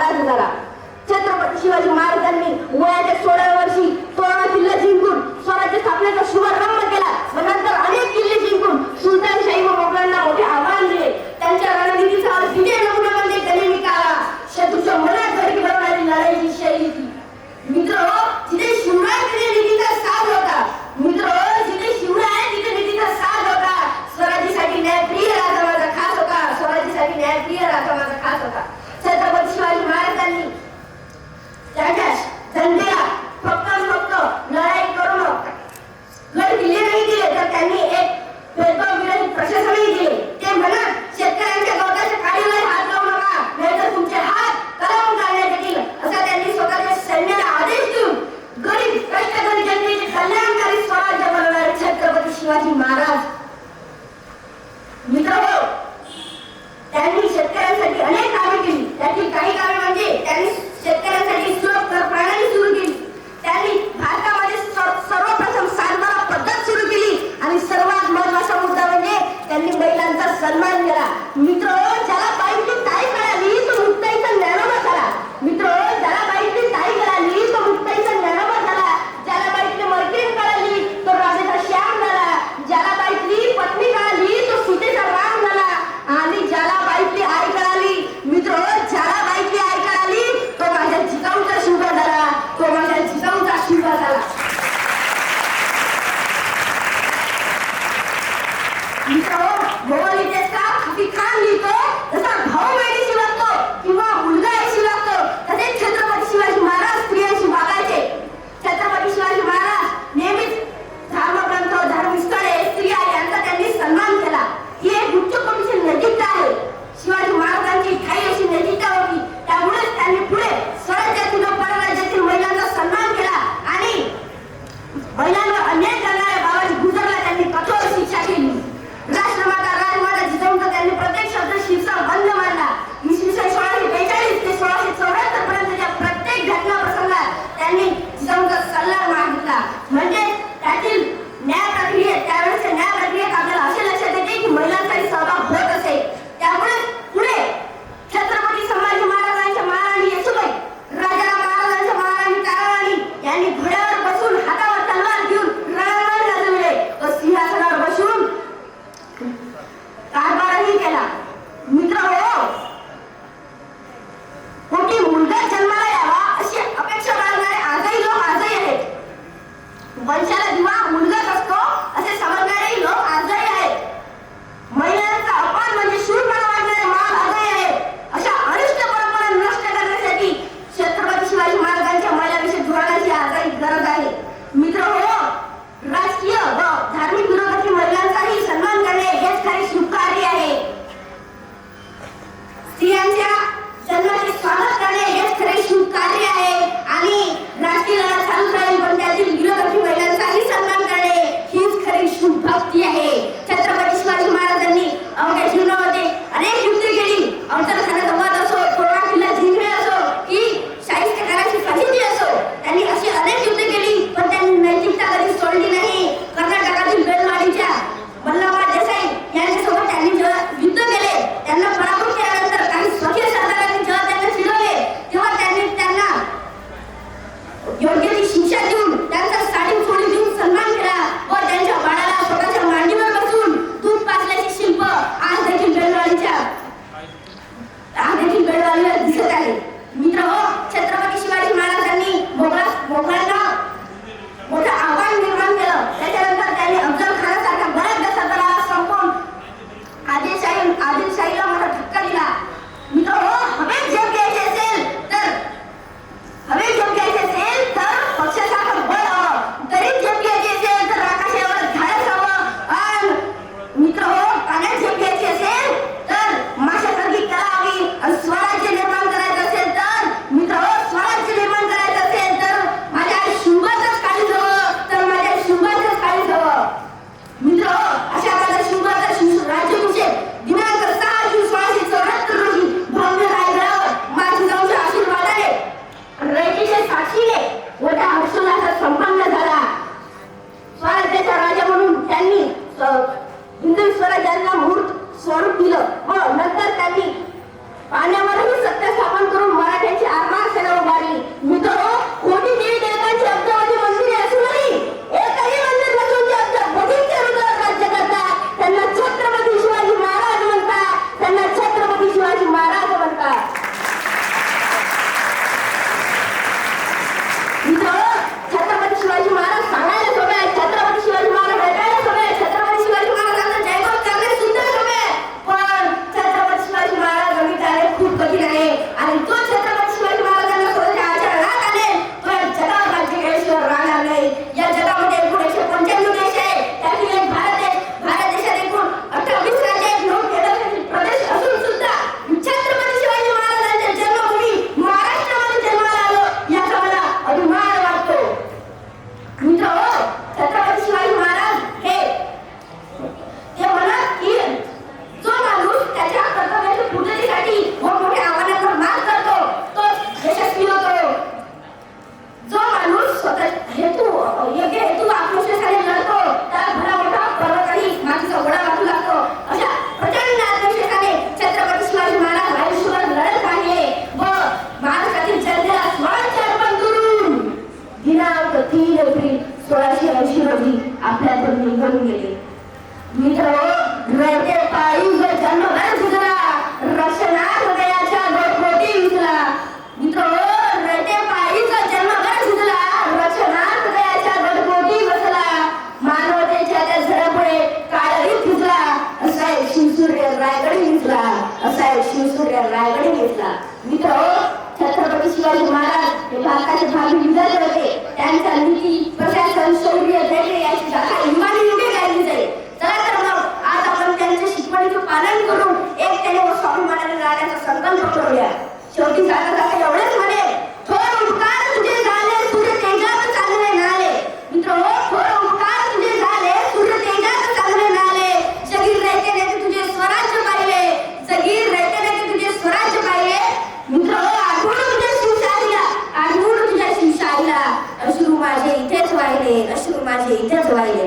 महाराज झाला छत्रपती शिवाजी महाराजांनी वयाच्या सोळाव्या वर्षी तोरणा किल्ला जिंकून स्वराज्य स्थापनेचा शुभारंभ केला. व नंतर अनेक किल्ले जिंकून सुलतानशाही व मोगलांना मोठे आव्हान दिले. त्यांच्या 연결이 진짜 좀 난사 Ağrı सोडल्या शेवटी म्हणे थोर उपकार तुझे झाले मित्र थोर उपकार तुझे झाले जगीर रहते रहते तुझे स्वराज्य पाहिले. जगीर रहते रहते तुझे स्वराज्य पाहिले. मित्र आठवण तुझ्या शिवशाहीला आठवण तुझ्या शिवशाहीला अश्रू माझे इथेच वाहिले अश्रू माझे इथेच वाहिले.